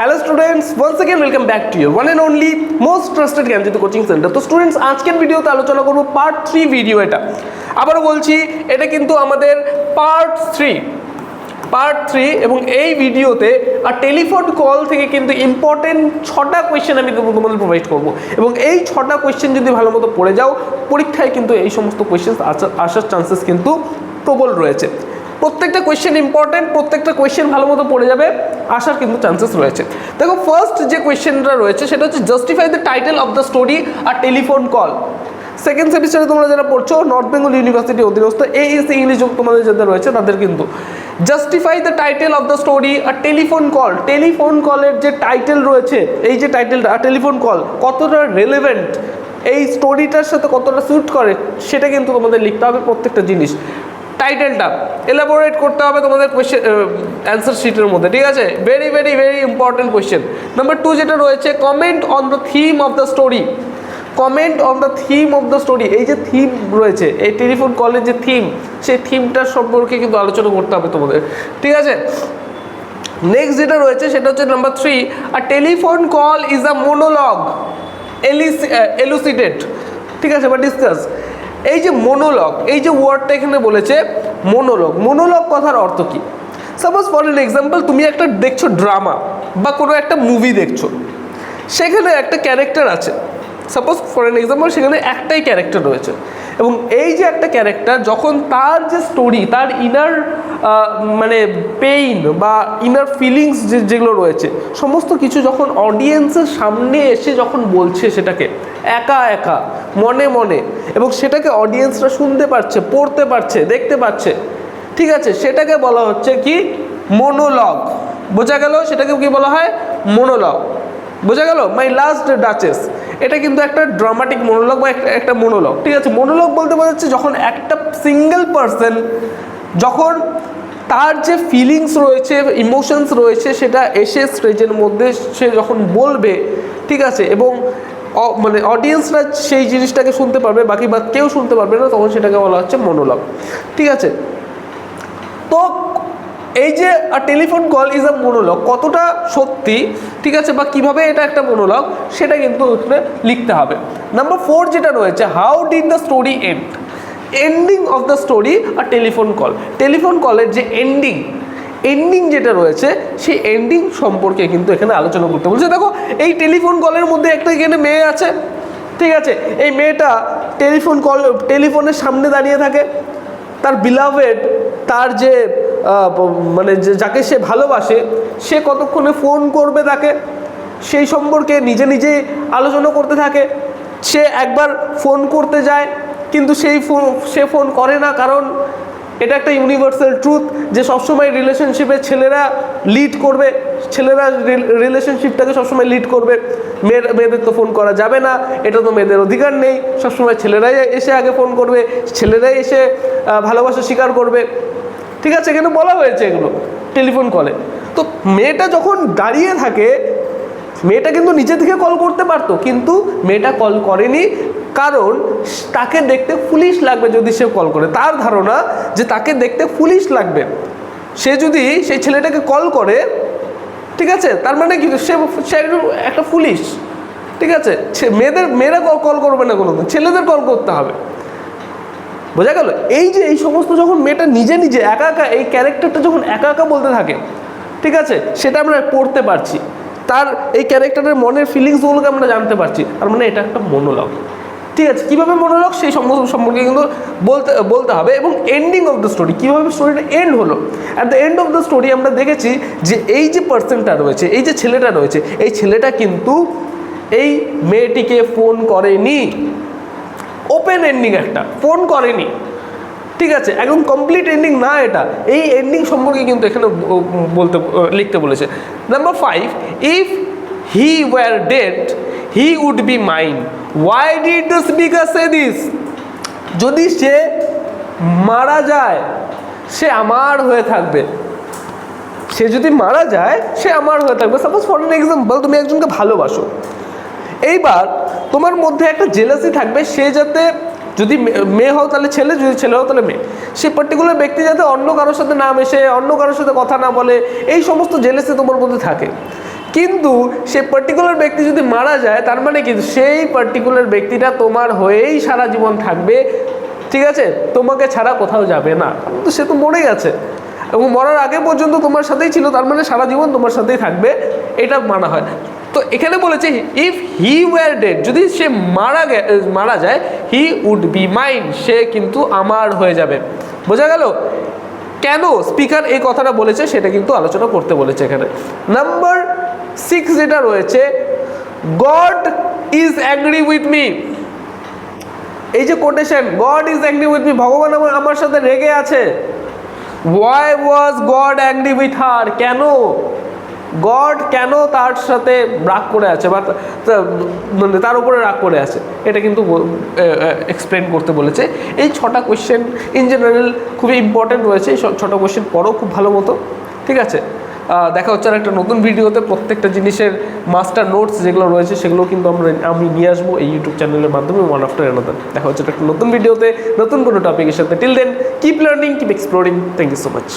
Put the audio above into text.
Hello students once again welcome back to your one and only most trusted Gyanjit coaching centre তো students আজকের ভিডিওতে আলোচনা করব part three video এটা। আবারও বলছি, এটা কিন্তু আমাদের পার্ট থ্রি পার্ট থ্রি এবং এই ভিডিওতে আর টেলিফোন কল থেকে কিন্তু ইম্পর্টেন্ট ছটা কোয়েশ্চেন আমি তোমাদের প্রোভাইড করব। এবং এই ছটা কোয়েশ্চেন যদি ভালো মতো পড়ে যাও, পরীক্ষায় কিন্তু এই সমস্ত কোয়েশ্চেন আসার চান্সেস কিন্তু প্রবল রয়েছে। প্রত্যেকটা কোয়েশ্চেন ইম্পর্টেন্ট প্রত্যেকটা কোয়েশ্চেন ভালো মতো পড়ে যাবে, আসার কিন্তু চান্সেস রয়েছে। দেখো ফার্স্ট যে কোয়েশ্চেনটা রয়েছে, সেটা হচ্ছে justify the title of the story R telephone call second সেমিস্টারে তোমরা যারা পড়ছো নর্থ বেঙ্গল ইউনিভার্সিটি অধীনস্থ এইএসসি ইংলিশ তোমাদের যাদের রয়েছে, তাদের কিন্তু justify the title of the story R telephone call telephone কলের যে টাইটেল রয়েছে, এই যে টাইটেলটা টেলিফোন কল কতটা রেলেভেন্ট এই স্টোরিটার সাথে কতটা স্যুট করে, সেটা কিন্তু তোমাদের লিখতে হবে প্রত্যেকটা জিনিস। টাইটেলটা। এলাবোরেট করতে হবে তোমাদের কোয়েশ্চেন অ্যান্সার শিটের মধ্যে, ঠিক আছে? Very very very important question number two যেটা রয়েছে comment on the theme of the story comment on the theme of the story এই যে থিম রয়েছে, এই টেলিফোন কলের যে থিম সেই থিমটার সম্পর্কে কিন্তু আলোচনা করতে হবে তোমাদের, ঠিক আছে? নেক্সট যেটা রয়েছে, সেটা হচ্ছে number three R telephone call is a monologue Alice elucidate ঠিক আছে? বা ডিসকাস এই যে মনোলগ এই যে ওয়ার্ডটা এখানে বলেছে মনোলগ মনোলগ কথার অর্থ কী? সাপোজ ফর এন এক্সাম্পল তুমি একটা দেখছ ড্রামা বা কোনো একটা মুভি দেখছ, সেখানে একটা ক্যারেক্টার আছে। সাপোজ ফর এন এক্সাম্পল সেখানে একটাই ক্যারেক্টার রয়েছে। এবং এই যে একটা ক্যারেক্টার যখন তার যে স্টোরি তার ইনার মানে পেইন বা ইনার ফিলিংস যে, যেগুলো রয়েছে, সমস্ত কিছু যখন অডিয়েন্সের সামনে এসে যখন বলছে সেটাকে, একা একা, মনে মনে, এবং সেটাকে অডিয়েন্সরা শুনতে পারছে, পড়তে পারছে, দেখতে পাচ্ছে ঠিক আছে, সেটাকে বলা হচ্ছে কি? মনোলগ বোঝা গেল? সেটাকে কি বলা হয়? মনোলগ বোঝা গেল? মাই লাস্ট ডাচেস এটা কিন্তু একটা ড্রামাটিক মনোলগ বা একটা মনোলগ ঠিক আছে? মনোলগ বলতে বোঝাচ্ছে যখন একটা সিঙ্গেল পার্সন যখন তার যে ফিলিংস রয়েছে ইমোশনস রয়েছে, সেটা এসে স্টেজের মধ্যে সে যখন বলবে, ঠিক আছে? এবং মানে অডিয়েন্সরা সেই জিনিসটাকে শুনতে পারবে, বাকি বা কেউ শুনতে পারবে না, তখন সেটাকে বলা হচ্ছে মনোলগ ঠিক আছে? তো এই যে telephone call is a monologue কতটা সত্যি, ঠিক আছে, বা কীভাবে এটা একটা মনোলগ সেটা কিন্তু ওখানে লিখতে হবে। নাম্বার ফোর যেটা রয়েছে how did the story end ending of the story R telephone call telephone কলের যে এন্ডিং এন্ডিং যেটা রয়েছে, সেই এন্ডিং সম্পর্কে কিন্তু এখানে আলোচনা করতে বলছে। দেখো, এই টেলিফোন কলের মধ্যে একটা এখানে মেয়ে আছে, ঠিক আছে? এই মেয়েটা টেলিফোন কল টেলিফোনের সামনে দাঁড়িয়ে থাকে। তার বিলাভেড তার যে মানে যাকে সে ভালোবাসে, সে কতক্ষণে ফোন করবে তাকে? সেই সম্পর্কে নিজে নিজেই আলোচনা করতে থাকে। সে একবার ফোন করতে যায়, কিন্তু সেই ফোন সে ফোন করে না কারণ এটা একটা ইউনিভার্সাল ট্রুথ যে সবসময় রিলেশনশিপে ছেলেরা লিড করবে, ছেলেরা রিলেশনশিপটাকে সবসময় লিড করবে। মেয়ের, মেয়েদের তো ফোন করা যাবে না, এটা তো মেয়েদের অধিকার নেই। সবসময় ছেলেরাই এসে আগে ফোন করবে, ছেলেরাই এসে ভালোবাসা স্বীকার করবে। ঠিক আছে এখানে বলা হয়েছে এগুলো টেলিফোন কলে তো মেয়েটা যখন দাঁড়িয়ে থাকে, মেয়েটা কিন্তু নিজে থেকে কল করতে পারতো, কিন্তু মেয়েটা কল করেনি। কারণ তাকে দেখতে ফুলিশ লাগবে যদি সে কল করে। তার ধারণা যে তাকে দেখতে ফুলিশ লাগবে। সে যদি সেই ছেলেটাকে কল করে, ঠিক আছে? তার মানে কি? সে একটা পুলিশ ঠিক আছে? মেয়েদের, মেয়েরা কল কল করবে না কোনো ছেলেদের কল করতে হবে। বোঝা গেল? এই যে, এই সমস্ত যখন মেয়েটা নিজে নিজে একা একা, এই ক্যারেক্টারটা যখন একা একা বলতে থাকে, ঠিক আছে? সেটা আমরা পড়তে পারছি। তার এই ক্যারেক্টারের মনের ফিলিংসগুলোকে আমরা জানতে পারছি। তার মানে এটা একটা মনোলগ ঠিক আছে। কীভাবে মনে মনোলগ সেই সম্পর্কে কিন্তু বলতে বলতে হবে এবং এন্ডিং অফ দ্য স্টোরি কীভাবে স্টোরিটা এন্ড হলো। At the end of the story আমরা দেখেছি যে এই যে পার্সনটা রয়েছে, এই যে ছেলেটা রয়েছে, এই ছেলেটা কিন্তু এই মেয়েটিকে ফোন করেনি। ওপেন এন্ডিং একটা ফোন করেনি। ঠিক আছে, একদম কমপ্লিট এন্ডিং না এটা। এই এন্ডিং সম্পর্কে কিন্তু এখানে বলতে, লিখতে বলেছে। Number five if he were dead he would be mine why did the speaker say this যদি সে মারা যায়, সে আমার হয়ে থাকবে। সে যদি মারা যায়, সে আমার হয়ে থাকবে। সাপোজ ফর এন এক্সাম্পল তুমি একজনকে ভালোবাসো। এইবার তোমার মধ্যে একটা জেলাসি থাকবে, সে যাতে যদি মেয়ে হও তাহলে ছেলে, যদি ছেলে হও তাহলে মেয়ে। সে পার্টিকুলার ব্যক্তি যাতে অন্য কারোর সাথে না মেশে, অন্য কারোর সাথে কথা না বলে, এই সমস্ত জেলাসি তোমার মধ্যে থাকে। কিন্তু সে পার্টিকুলার ব্যক্তি যদি মারা যায়, তার মানে কি? সেই পার্টিকুলার ব্যক্তিটা তোমার হয়েই সারা জীবন থাকবে, ঠিক আছে? তোমাকে ছাড়া কোথাও যাবে না। তো সে তো মরে গেছে। এবং মরার আগে পর্যন্ত তোমার সাথেই ছিল, তার মানে সারা জীবন তোমার সাথেই থাকবে, এটা মানা হয়। তো এখানে বলেছে ইফ হি ওয়ার ডেড যদি সে মারা মারা যায় হি উড বি মাইন্ড সে কিন্তু আমার হয়ে যাবে। বোঝা গেল? কেন স্পিকার এই কথাটা বলেছে সেটা কিন্তু আলোচনা করতে বলেছে এখানে। নাম্বার সিক্স যেটা রয়েছে God is angry with me এই যে quotation God is angry with me ভগবান আমার আমার সাথে রেগে আছে। Why was God angry with her কেন? গড কেন তার সাথে রাগ করে আছে বা মানে তার উপরে রাগ করে আছে? এটা কিন্তু এক্সপ্লেন করতে বলেছে। এই ছটা কোয়েশ্চেন ইন জেনারেল খুবই ইম্পর্টেন্ট রয়েছে। এই ছটা কোয়েশ্চেন পড়ো খুব ভালো মতো, ঠিক আছে? দেখা হচ্ছে আর একটা নতুন ভিডিওতে। প্রত্যেকটা জিনিসের মাস্টার নোটস যেগুলো রয়েছে সেগুলো কিন্তু আমরা, আমি নিয়ে আসব এই ইউটিউব চ্যানেলের মাধ্যমে ওয়ান আফটার অ্যানাদার দেখা হচ্ছে একটা নতুন ভিডিওতে, নতুন কোনো টপিকের সাথে। Till then keep learning keep exploring thank you so much